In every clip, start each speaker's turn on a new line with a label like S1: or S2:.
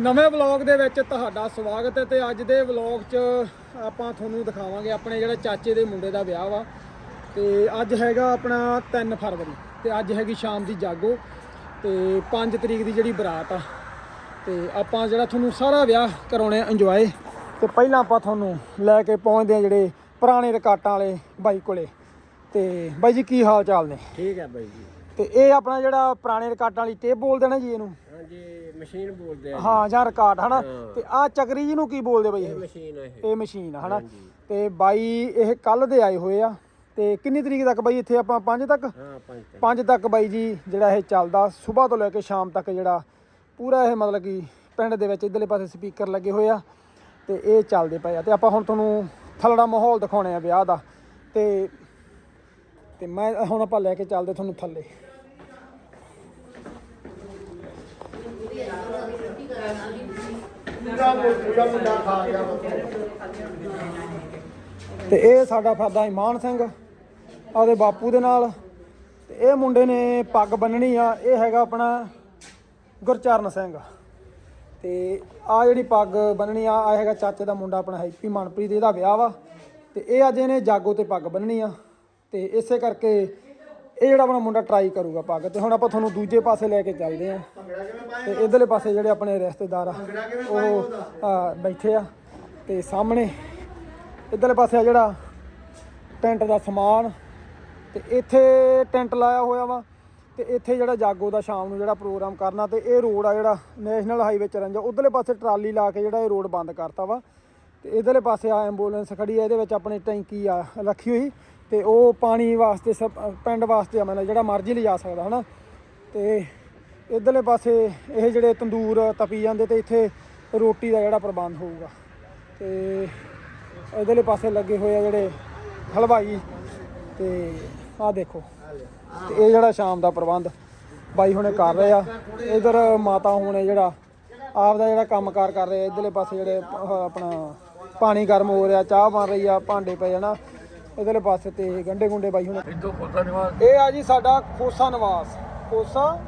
S1: ਨਵੇਂ ਵਲੌਗ ਦੇ ਵਿੱਚ ਤੁਹਾਡਾ ਸਵਾਗਤ ਹੈ ਤੇ ਅੱਜ ਦੇ ਵਲੌਗ 'ਚ ਆਪਾਂ ਤੁਹਾਨੂੰ ਦਿਖਾਵਾਂਗੇ ਆਪਣੇ ਜਿਹੜੇ ਚਾਚੇ ਦੇ ਮੁੰਡੇ ਦਾ ਵਿਆਹ ਵਾ। ਤੇ ਅੱਜ ਹੈਗਾ ਆਪਣਾ 3 ਫਰਵਰੀ ਤੇ ਅੱਜ ਹੈਗੀ ਸ਼ਾਮ ਦੀ ਜਾਗੋ ਤੇ 5 ਤਰੀਕ ਦੀ ਜਿਹੜੀ ਬਰਾਤ ਆ। ਤੇ ਆਪਾਂ ਜਿਹੜਾ ਤੁਹਾਨੂੰ ਸਾਰਾ ਵਿਆਹ ਕਰਾਉਣੇ ਇੰਜੋਏ ਤੇ ਪਹਿਲਾਂ ਆਪਾਂ ਤੁਹਾਨੂੰ ਲੈ ਕੇ ਪਹੁੰਚਦੇ ਆ ਜਿਹੜੇ ਪੁਰਾਣੇ ਰਿਕਾਰਡਾਂ ਵਾਲੇ ਬਾਈ ਕੋਲੇ। ਤੇ ਬਾਈ ਜੀ ਕੀ ਹਾਲ ਚਾਲ ਨੇ?
S2: ਠੀਕ ਹੈ ਬਾਈ ਜੀ।
S1: ਤੇ ਇਹ ਆਪਣਾ ਜਿਹੜਾ ਪੁਰਾਣੇ ਰਿਕਾਰਡਾਂ ਵਾਲੀ ਟੇਪ ਬੋਲਦੇ ਨੇ ਜੀ ਇਹਨੂੰ?
S2: ਹਾਂਜੀ ਮਸ਼ੀਨ ਬੋਲਦੇ ਆ
S1: ਹਾਂ ਜਾਂ ਰਿਕਾਰਡ ਹਨਾ? ਤੇ ਆ ਚੱਕਰੀ ਜੀ ਨੂੰ ਕੀ ਬੋਲਦੇ ਬਈ ਇਹ
S2: ਮਸ਼ੀਨ ਹੈ ਇਹ।
S1: ਇਹ ਮਸ਼ੀਨ ਆ ਹਨਾ? ਤੇ ਬਾਈ ਇਹ ਕੱਲ ਦੇ ਆਏ ਹੋਏ ਆ। ਤੇ ਕਿੰਨੀ ਤਰੀਕ ਤੱਕ ਬਾਈ ਇੱਥੇ ਆਪਾਂ 5 ਤੱਕ?
S2: ਹਾਂ ਪੰਜ ਤੇ
S1: 5 ਤੱਕ ਬਾਈ ਜੀ ਜਿਹੜਾ ਇਹ ਚੱਲਦਾ। ਸਵੇਰ ਤੋਂ ਲੈ ਕੇ ਸ਼ਾਮ ਤੱਕ ਜਿਹੜਾ ਪੂਰਾ ਇਹ ਮਤਲਬ ਕਿ ਪਿੰਡ ਦੇ ਵਿੱਚ ਇਧਰਲੇ ਪਾਸੇ ਸਪੀਕਰ ਲੱਗੇ ਹੋਏ ਆ। ਤੇ ਇਹ ਚੱਲਦੇ ਪਏ ਆ। ਤੇ ਆਪਾਂ ਹੁਣ ਤੁਹਾਨੂੰ ਥੱਲੜਾ ਮਾਹੌਲ ਦਿਖਾਉਣੇ ਆ ਵਿਆਹ ਦਾ। ਤੇ ਤੇ ਮੈਂ ਹੁਣ ਆਪਾਂ ਲੈ ਕੇ ਚੱਲਦੇ ਤੁਹਾਨੂੰ ਥੱਲੇ। ਤੇ ਇਹ ਸਾਡਾ ਫਾਦਾ ਇਮਾਨ ਸਿੰਘ, ਆਦੇ ਬਾਪੂ ਦੇ ਨਾਲ। ਤੇ ਇਹ ਮੁੰਡੇ ਨੇ ਪੱਗ ਬੰਨਣੀ ਆ, ਇਹ ਹੈਗਾ ਆਪਣਾ ਗੁਰਚਰਨ ਸਿੰਘ। ਤੇ ਆ ਜਿਹੜੀ ਪੱਗ ਬੰਨਣੀ ਆ ਆ ਹੈਗਾ ਚਾਚੇ ਦਾ ਮੁੰਡਾ ਆਪਣਾ ਹੈਪੀ ਮਨਪ੍ਰੀਤ, ਇਹਦਾ ਵਿਆਹ ਵਾ। ਤੇ ਇਹ ਅੱਜ ਇਹਨੇ ਜਾਗੋ ਤੇ ਪੱਗ ਬੰਨਣੀ ਆ। ਤੇ ਇਸੇ ਕਰਕੇ ਇਹ ਜਿਹੜਾ ਆਪਣਾ ਮੁੰਡਾ ਟਰਾਈ ਕਰੂਗਾ ਪੱਗ ਤੇ ਹੁਣ ਆਪਾਂ ਤੁਹਾਨੂੰ ਦੂਜੇ ਪਾਸੇ ਲੈ ਕੇ ਚੱਲਦੇ ਆ ਤੇ ਇਧਰਲੇ ਪਾਸੇ ਜਿਹੜੇ ਆਪਣੇ ਰਿਸ਼ਤੇਦਾਰ ਆ, ਉਹ ਬੈਠੇ ਆ। ਤੇ ਸਾਹਮਣੇ ਇਧਰਲੇ ਪਾਸੇ ਆ ਜਿਹੜਾ ਟੈਂਟ ਦਾ ਸਮਾਨ, ਤੇ ਇੱਥੇ ਟੈਂਟ ਲਾਇਆ ਹੋਇਆ ਵਾ, ਤੇ ਇੱਥੇ ਜਿਹੜਾ ਜਾਗੋ ਦਾ ਸ਼ਾਮ ਨੂੰ ਜਿਹੜਾ ਪ੍ਰੋਗਰਾਮ ਕਰਨਾ, ਤੇ ਇਹ ਰੋਡ ਆ ਜਿਹੜਾ ਨੈਸ਼ਨਲ ਹਾਈਵੇ ਚਰਨ ਜਾ ਉਧਰਲੇ ਪਾਸੇ ਟਰਾਲੀ ਲਾ ਕੇ ਜਿਹੜਾ ਇਹ ਰੋਡ ਬੰਦ ਕਰਤਾ ਵਾ। ਤੇ ਇਧਰਲੇ ਪਾਸੇ ਆ ਐਂਬੂਲੈਂਸ ਖੜੀ ਆ, ਇਹਦੇ ਵਿੱਚ ਆਪਣੀ ਟੈਂਕੀ ਆ, ਰੱਖੀ ਹੋਈ। ਤੇ ਉਹ ਪਾਣੀ ਵਾਸਤੇ ਸਭ ਪਿੰਡ ਵਾਸਤੇ ਆ, ਮਤਲਬ ਜਿਹੜਾ ਮਰਜ਼ੀ ਲਿਜਾ ਸਕਦਾ, ਹਨਾ? ਤੇ ਇਧਰਲੇ ਪਾਸੇ ਇਹ ਜਿਹੜੇ ਤੰਦੂਰ ਤਪੀ ਜਾਂਦੇ ਤੇ ਇੱਥੇ ਰੋਟੀ ਦਾ ਜਿਹੜਾ ਪ੍ਰਬੰਧ ਹੋਊਗਾ। ਤੇ ਇਧਰਲੇ ਪਾਸੇ ਲੱਗੇ ਹੋਏ ਆ ਜਿਹੜੇ ਹਲਵਾਈ ਤੇ ਆਹ ਦੇਖੋ, ਤੇ ਇਹ ਜਿਹੜਾ ਸ਼ਾਮ ਦਾ ਪ੍ਰਬੰਧ ਬਾਈ ਹੁਣੇ ਕਰ ਰਹੇ ਆ। ਇਧਰ ਮਾਤਾ ਹੁਣੇ ਜਿਹੜਾ ਆਪ ਦਾ ਜਿਹੜਾ ਕੰਮਕਾਰ ਕਰ ਰਹੇ ਆ, ਇਧਰਲੇ ਪਾਸੇ ਜਿਹੜੇ ਆਪਣਾ ਪਾਣੀ ਗਰਮ ਹੋ ਰਿਹਾ, ਚਾਹ ਬਣ ਰਹੀ ਆ, ਭਾਂਡੇ ਪਏ ਹਨਾ? ਇਧਰਲੇ ਪਾਸੇ ਤੇ ਗੰਡੇ ਗੁੰਡੇ ਬਾਈ ਹੁਣੇ। ਇਹ ਆ ਜੀ ਸਾਡਾ ਖੋਸਾ ਨਿਵਾਸ। ਖੋਸਾ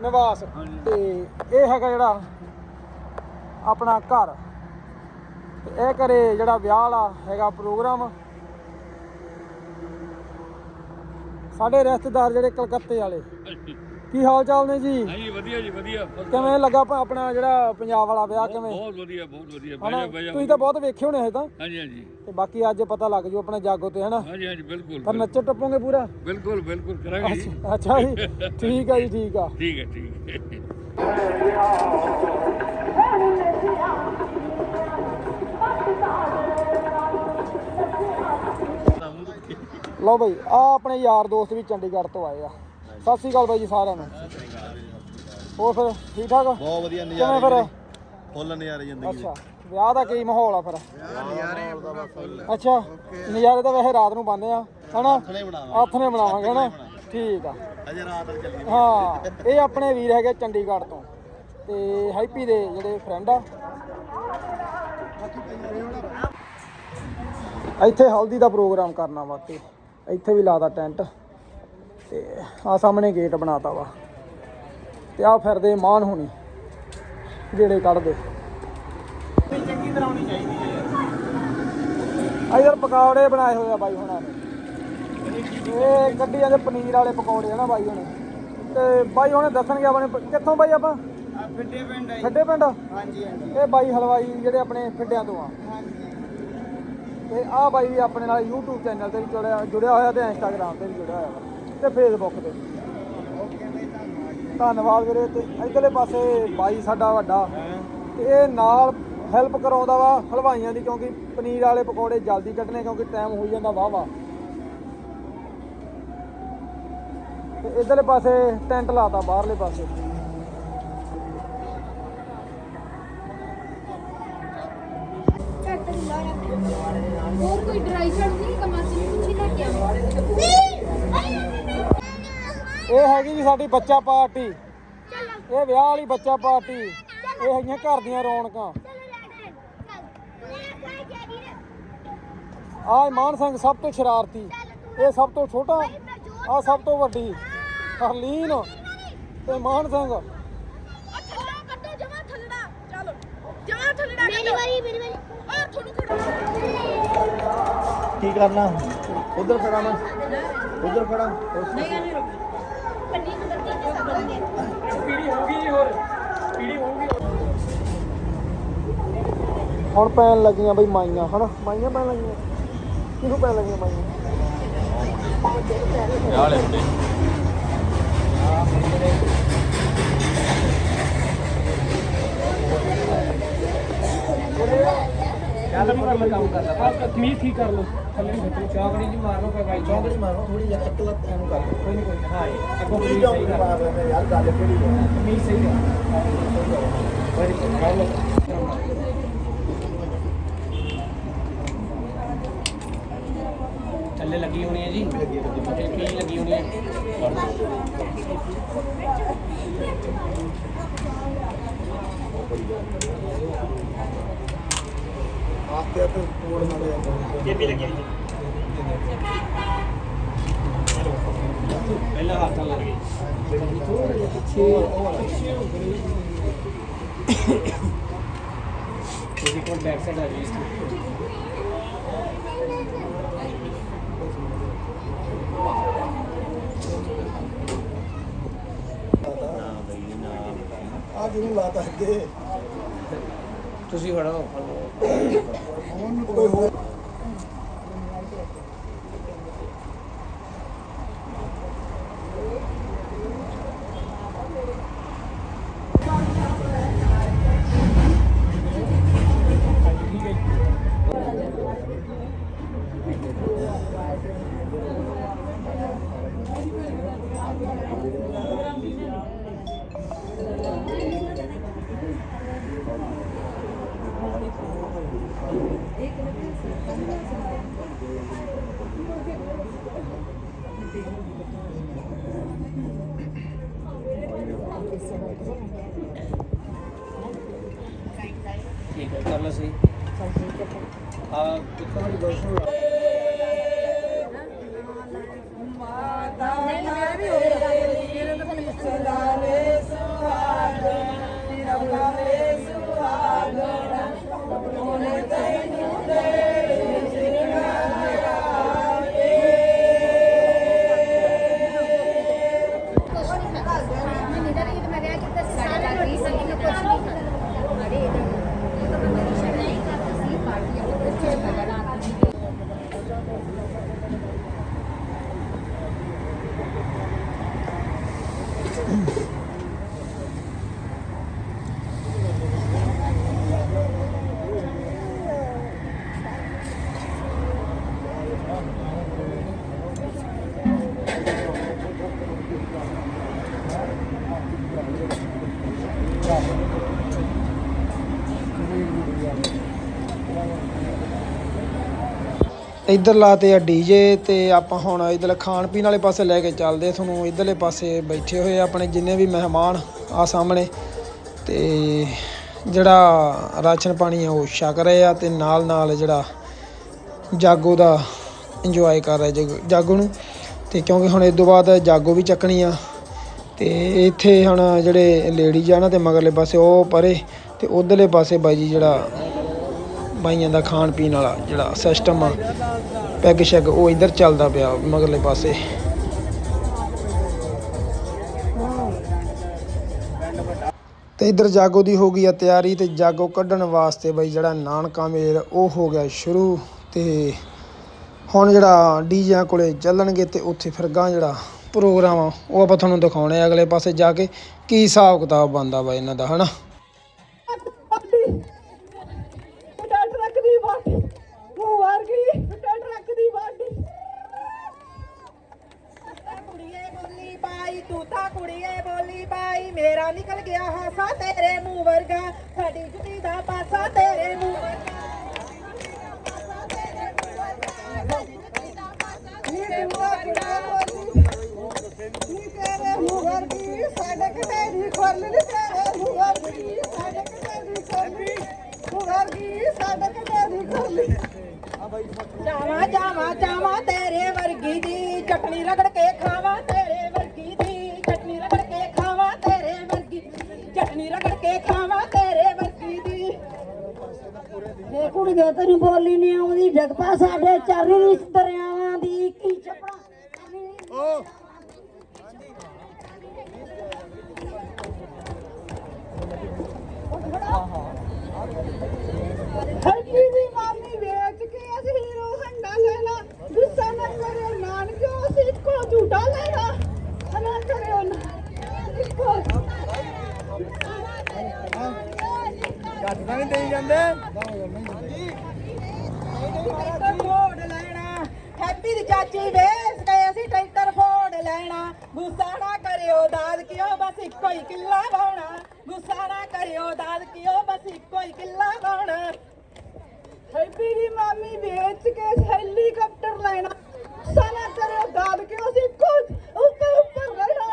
S1: ਨਿਵਾਸ। ਤੇ ਇਹ ਹੈਗਾ ਜਿਹੜਾ ਆਪਣਾ ਘਰ। ਇਹ ਕਰੇ ਜਿਹੜਾ ਵਿਆਹ ਵਾਲਾ ਹੈਗਾ ਪ੍ਰੋਗਰਾਮ। ਸਾਡੇ ਰਿਸ਼ਤੇਦਾਰ ਜਿਹੜੇ ਕਲਕੱਤੇ ਵਾਲੇ। ਕੀ ਹਾਲ ਚਾਲ ਨੇ ਜੀ?
S3: ਹਾਂਜੀ ਵਧੀਆ ਜੀ ਵਧੀਆ।
S1: ਕਿਵੇਂ ਲੱਗਾ ਪ- ਆਪਣਾ ਜਿਹੜਾ ਪੰਜਾਬ ਵਾਲਾ ਵਿਆਹ ਕਿਵੇਂ?
S3: ਬਹੁਤ ਵਧੀਆ ਬਹੁਤ ਵਧੀਆ। ਬਹਿ
S1: ਹਨਾ
S3: ਜਾ ਬਹਿ ਜਾ
S1: ਤੁਸੀਂ ਤਾਂ ਬਹੁਤ ਵੇਖੇ ਹੋਣੇ ਇਹ ਤਾਂ।
S3: ਹਾਂਜੀ ਹਾਂਜੀ।
S1: ਤੇ ਬਾਕੀ ਅੱਜ ਪਤਾ ਲੱਗ ਜੂ ਆਪਣਾ ਜਾਗੋ ਤੇ ਹਨਾ?
S3: ਹਾਂਜੀ ਹਾਂਜੀ ਬਿਲਕੁਲ
S1: ਪਰ ਨੱਚੇ ਟੱਪੋਗੇ ਪੂਰਾ?
S3: ਬਿਲਕੁਲ ਬਿਲਕੁਲ ਕਰਾਂਗੇ ਜੀ।
S1: ਅੱਛਾ ਜੀ। ਠੀਕ ਆ ਜੀ ਠੀਕ ਆ।
S3: ਠੀਕ ਹੈ ਠੀਕ ਹੈ।
S1: ਲਓ ਬਈ ਆ ਆਪਣੇ ਯਾਰ ਦੋਸਤ ਵੀ ਚੰਡੀਗੜ੍ਹ ਤੋਂ ਆਏ ਆ। ਸਤਿ ਸ੍ਰੀ ਅਕਾਲ ਬਾਈ ਜੀ ਸਾਰਿਆਂ ਨੂੰ। ਹੋਰ ਫਿਰ ਠੀਕ ਠਾਕ?
S4: ਬਹੁਤ ਵਧੀਆ
S1: ਕਿਵੇਂ
S4: ਨਜ਼ਾਰੇ
S1: ਫਿਰ?
S4: ਵੀਰੇ। ਫੁੱਲ ਨਜ਼ਾਰੇ ਜ਼ਿੰਦਗੀ ਦੇ।
S1: ਅੱਛਾ ਵਿਆਹ ਦਾ ਕੀ ਮਾਹੌਲ ਆ ਫਿਰ? ਅੱਛਾ ਨਜ਼ਾਰੇ ਤਾਂ ਵੈਸੇ ਰਾਤ ਨੂੰ ਬੰਦੇ ਆ ਹਨਾ? ਹੱਥ ਨੇ ਬਣਾਵਾਂਗੇ ਹਨਾ? ਠੀਕ ਆ।
S4: ਅਜੇ ਰਾਤ ਤੱਕ ਚੱਲੀ
S1: ਹਾਂ ਇਹ ਆਪਣੇ ਵੀਰ ਹੈਗੇ ਚੰਡੀਗੜ੍ਹ ਤੋਂ। ਤੇ ਹੈਪੀ ਦੇ ਜਿਹੜੇ ਫਰੈਂਡ ਆ। ਇੱਥੇ ਹਲਦੀ ਦਾ ਪ੍ਰੋਗਰਾਮ ਕਰਨਾ ਵਾ ਤੇ ਇੱਥੇ ਵੀ ਲਾਦਾ ਟੈਂਟ। ਤੇ ਆ ਸਾਹਮਣੇ ਗੇਟ ਬਣਾਤਾ ਵਾ। ਤੇ ਆ ਫਿਰਦੇ ਮਾਨ ਹੋਣੀ ਜਿਹੜੇ ਕੱਢਦੇ ਚੰਗੀ ਤਰ੍ਹਾਂ ਹੋਣੀ ਚਾਹੀਦੀ ਹੈ ਇਧਰ ਪਕੌੜੇ ਬਣਾਏ ਹੋਏ ਆ ਬਾਈ ਹੁਣਾਂ ਨੇ। ਇਹ ਗੱਡੀਆਂ ਦੇ ਪਨੀਰ ਵਾਲੇ ਪਕੌੜੇ ਆ ਨਾ ਬਾਈ ਹੁਣੇ। ਤੇ ਬਾਈ ਹੁਣੇ ਦੱਸਣਗੇ ਆਪਣੇ ਕਿੱਥੋਂ ਬਾਈ ਆਪਾਂ?
S2: ਫਿੱਡੇ ਪਿੰਡ
S1: ਫਿੱਡੇ ਪਿੰਡ?
S2: ਹਾਂਜੀ ਹਾਂਜੀ।
S1: ਇਹ ਬਾਈ ਹਲਵਾਈ ਜਿਹੜੇ ਆਪਣੇ ਫਿੱਡਿਆਂ ਤੋਂ ਆ। ਤੇ ਆ ਬਾਈ ਵੀ ਆਪਣੇ ਨਾਲ YouTube ਚੈਨਲ ਤੇ ਵੀ ਜੁੜਿਆ ਜੁੜਿਆ ਹੋਇਆ ਤੇ Instagram ਤੇ ਵੀ ਜੁੜਿਆ ਹੋਇਆ ਤੇ Facebook ਤੇ। ਧੰਨਵਾਦ ਵੀਰੇ ਤੇ ਇਧਰਲੇ ਪਾਸੇ ਬਾਈ ਸਾਡਾ ਵੱਡਾ ਤੇ ਇਹ ਨਾਲ ਹੈਲਪ ਕਰਾਉਂਦਾ ਵਾ ਹਲਵਾਈਆਂ ਦੀ ਕਿਉਂਕਿ ਪਨੀਰ ਵਾਲੇ ਪਕੌੜੇ ਜਲਦੀ ਕੱਢਣੇ ਕਿਉਂਕਿ ਟਾਈਮ ਹੋ ਜਾਂਦਾ ਵਾਹ ਵਾਹ ਤੇ ਇਧਰਲੇ ਪਾਸੇ ਟੈਂਟ ਲਾਤਾ ਬਾਹਰਲੇ ਪਾਸੇ।
S5: ਹੋਰ ਕੋਈ ਡਰਾਈ ਸ਼ਰਟ ਨਹੀਂ ਕਮਾਸੀ ਨੂੰ ਪੁੱਛੀ ਲੈ ਕੇ ਆਵਾਂ।
S1: ਇਹ ਹੈਗੀ ਜੀ ਸਾਡੀ ਬੱਚਾ ਪਾਰਟੀ। ਇਹ ਵਿਆਹ ਵਾਲੀ ਬੱਚਾ ਪਾਰਟੀ। ਇਹ ਹੈਗੀਆਂ ਘਰ ਦੀਆਂ ਰੌਣਕਾਂ। ਆ ਇਮਾਨ ਸਿੰਘ ਸਭ ਤੋਂ ਸ਼ਰਾਰਤੀ। ਇਹ ਸਭ ਤੋਂ ਛੋਟਾ ਆ ਸਭ ਤੋਂ ਵੱਡੀ। ਹਰਲੀਨ ਤੇ ਇਮਾਨ ਸਿੰਘ।
S5: ਕੱਟੋ ਜਮਾ ਥੱਲੜਾ ਵਾਰੀ ਮੇਰੀ ਵਾਰੀ ਆ ਤੁਹਾਨੂੰ ਖੜਾ
S4: ਕੀ ਕਰਨਾ? ਉਧਰ ਖੜਾ ਮੈਂ। ਉਧਰ ਖੜਾ।
S5: ਪੰਨੀ ਨੂੰ
S1: ਹੁਣ ਪੈਣ ਲੱਗੀਆਂ ਬਈ ਮਾਈਆਂ ਹਨਾ? ਮਾਈਆਂ ਪੈਣ ਲੱਗੀਆਂ? ਕਿਹਨੂੰ ਪੈਣ ਲੱਗੀਆਂ ਮਾਈਆਂ?
S2: ਚੱਲ ਮੈਂ ਕੰਮ ਕੰਮ ਕਰਦਾ। ਬਸ ਕਮੀਜ਼ ਠੀਕ ਕਰ ਲਓ। ਥੱਲੇ ਨੂੰ ਖਿੱਚੋ ਚੌਕੜੀ ਜੀ ਮਾਰ ਲਓ ਭਾਈ ਚੌਕੜੀ
S4: ਮਾਰੋ ਥੋੜੀ ਜਿਹੀ ਇੱਕ ਲੱਤ ਐਨੂੰ ਕਰ
S2: ਕੋਈ ਨਹੀਂ ਕੋਈ ਹਾਂ ਇਹ, ਅੱਗੋਂ ਕਮੀਜ਼ ਸਹੀ ਕਰ
S4: ਯਾਰ ਗੱਲ ਕਿਹੜੀ ਹੈ
S2: ਕਮੀਜ਼ ਸਹੀ ਕਰ ਵੈਰੀ ਗੁੱਡ ਕਰ ਲਓ। ਥੱਲੇ ਲੱਗੀ ਹੋਣੀ ਹੈ ਜੀ। ਤੇ ਕੀ ਲੱਗੀ ਹੋਣੀ ਹੈ।
S4: ਆਪੇ ਤੇ ਤੋੜ ਨਾ ਦੇ
S2: ਪਹਿਲਾਂ ਹੱਥ ਨਾਲ ਲੱਗ। ਗਈ ਤੁਸੀਂ ਕੋਲ ਬੈਕ ਸਾਈਡ ਆ ਜੀ। ਇਸ ਤੋਂ
S4: ਆ ਜਿਹਨੂੰ ਲਾਤਾ ਅੱਗੇ।
S2: ਤੁਸੀਂ ਖੜੋ
S4: ਕੋਈ ਹੋਰ
S2: ਠੀਕ ਹੈ ਕਰ ਲਓ ਸਹੀ ਆ ਕਿੱਥੋਂ ਦੀ ਦੋਸਤੋ
S5: ਕੁਛ ਨਹੀਂ ਖਾਂਦਾ ਮੈਂ ਨਿਦਰ ਹੀ ਮੈਂ ਵਿਆਹ ਕੀਤਾ ਸੀ ਸਾਰੇ ਰੋਟੀ ਸੰਗੀ ਨੂੰ ਕੁਛ ਨਹੀਂ ਖਾਂਦਾ ਮਾਰੇ ਇਹਦਾ ਇਹ ਤਾਂ ਮੈਂ ਮੇਰੀ ਸ਼ਰਨਾਈ ਕਰਦਾ ਸੀ ਪਾਰਟੀ ਉਹ ਬੱਚੇ ਬਣਾ ਰਾਤ ਦੀ
S1: ਇੱਧਰ ਲਾਤੇ ਆ ਡੀਜੇ ਤੇ ਆਪਾਂ ਹੁਣ ਇੱਧਰ ਖਾਣ ਪੀਣ ਵਾਲੇ ਪਾਸੇ ਲੈ ਕੇ ਚੱਲਦੇ ਆ। ਤੁਹਾਨੂੰ ਇੱਧਰਲੇ ਪਾਸੇ ਬੈਠੇ ਹੋਏ ਆ ਆਪਣੇ ਜਿੰਨੇ ਵੀ ਮਹਿਮਾਨ ਆ ਸਾਹਮਣੇ। ਤੇ ਜਿਹੜਾ ਰਾਸ਼ਨ ਪਾਣੀ ਆ ਉਹ ਛਕ ਰਹੇ ਆ ਤੇ ਨਾਲ ਨਾਲ ਜਿਹੜਾ ਜਾਗੋ ਦਾ ਇੰਜੋਏ ਕਰ ਰਹੇ ਜਗ- ਜਾਗੋ ਨੂੰ। ਤੇ ਕਿਉਂਕਿ ਹੁਣ ਇਸ ਤੋਂ ਬਾਅਦ ਜਾਗੋ ਵੀ ਚੱਕਣੀ ਆ। ਤੇ ਇੱਥੇ ਹੁਣ ਜਿਹੜੇ ਲੇਡੀਜ਼ ਆ ਨਾ ਤੇ ਮਗਰਲੇ ਪਾਸੇ ਉਹ ਪਰੇ ਤੇ ਉਧਰਲੇ ਪਾਸੇ ਬਾਈ ਜੀ ਜਿਹੜਾ ਬਾਈਆਂ ਦਾ ਖਾਣ ਪੀਣ ਵਾਲਾ ਜਿਹੜਾ ਸਿਸਟਮ ਆ ਪੈਗ ਸ਼ੈਗ ਉਹ ਇੱਧਰ ਚੱਲਦਾ ਪਿਆ ਮਗਰਲੇ ਪਾਸੇ। ਤੇ ਇੱਧਰ ਜਾਗੋ ਦੀ ਹੋ ਗਈ ਆ ਤਿਆਰੀ ਤੇ ਜਾਗੋ ਕੱਢਣ ਵਾਸਤੇ ਬਈ ਜਿਹੜਾ ਨਾਨਕਾ ਮੇਲ, ਉਹ ਹੋ ਗਿਆ ਸ਼ੁਰੂ ਤੇ ਹੁਣ ਜਿਹੜਾ ਡੀਜਿਆਂ ਕੋਲੇ ਚੱਲਣਗੇ ਤੇ ਉੱਥੇ ਫਿਰ ਗਾਂ ਜਿਹੜਾ ਪ੍ਰੋਗਰਾਮ ਆ, ਉਹ ਆਪਾਂ ਤੁਹਾਨੂੰ ਦਿਖਾਉਣੇ ਆ ਅਗਲੇ ਪਾਸੇ ਜਾ ਕੇ ਕੀ ਹਿਸਾਬ ਕਿਤਾਬ ਬਣਦਾ ਵਾ ਇਹਨਾਂ ਦਾ, ਹਨਾ?
S6: ਤੇਰੀ ਖੋਲ ਨੀ ਤੇਰੇ ਮੂੰਹ ਵਰਗੀ ਸੜਕ ਤੇਰੀ ਖੋਲੀ ਮੂੰਹ ਵਰਗੀ ਸੜਕ ਤੇਰੀ ਖੋਲੀ ਜਾਵਾ ਜਾਵਾ ਜਾਵਾ ਤੇਰੇ ਵਰਗੀ ਦੀ ਚਟਣੀ ਰਗੜ ਕੇ ਖਾਵਾ ਤੇਰੇ ਵਰਗੀ ਦੀ ਚਟਣੀ ਰਗੜ ਕੇ ਖਾਵਾ ਤੇਰੇ ਵਰਗੀ ਚਟਣੀ ਰਗੜ ਕੇ ਖਾਵਾ ਤੇਰੇ ਵਰਗੀ ਦੀ।
S4: ਕੁੜੀਏ ਤੈਨੂੰ ਬੋਲੀ ਨਹੀਂ ਆਉਂਦੀ ਡਿੱਗ ਪਾ ਸਾਡੇ ਚਰਨੀ ਦਰਿਆਵਾਂ ਦੀ ਕੀ ਚੱਪੜਾ ਹਰਕੀ ਦੀ ਮਾਮੀ ਵੇਚ ਕੇ ਅਸੀਂ ਹੀਰੋ ਹੰਡਾ ਲੈਣਾ ਗੁੱਸਾ ਨਾ ਕਰਿਓ ਨਾਨਕਿਓ ਅਸੀਂ ਇੱਕੋ ਝੂਟਾ ਲੈਣਾ। ਨਾ ਕਰਿਓ ਨਾ। ਇੱਕੋ
S6: ਤਾਂ ਨਹੀਂ ਦੇਈ ਜਾਂਦੇ।
S4: ਟਰੈਕਟਰ ਫੋੜ ਲੈਣਾ। ਹੈਪੀ ਦੀ ਚਾਚੀ ਵੇਚ ਕੇ ਅਸੀਂ ਟਰੈਕਟਰ ਫੋੜ ਲੈਣਾ। ਗੁੱਸਾ ਨਾ ਕਰਿਓ ਦਾਦ ਕਿਉਂ ਬਸ ਇੱਕੋ ਹੀ ਕਿੱਲਾ ਵਾਉਣਾ। ਸਾਰਾ ਕਰਿਓ ਦਾਦ ਕਿਓ ਬਸ ਇੱਕੋ ਹੀ ਕਿੱਲਾ ਬਣ ਹੈਪੀ ਦੀ ਮਾਮੀ, ਵੇਚ ਕੇ ਹੈਲੀਕਾਪਟਰ ਲੈਣਾ। ਸਾਰਾ ਕਰਿਓ ਦਾਦ ਕਿਓ ਅਸੀਂ ਖੁਦ ਉੱਪਰ ਉੱਪਰ ਰਹਿਣਾ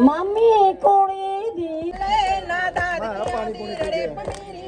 S4: ਮਾਮੀ ਕੋਣੀ ਦੀ ਲੈਣਾ ਦਾਦ ਕਿਓ ਦੀ ਰੜੇ ਪਨੀਰੀ।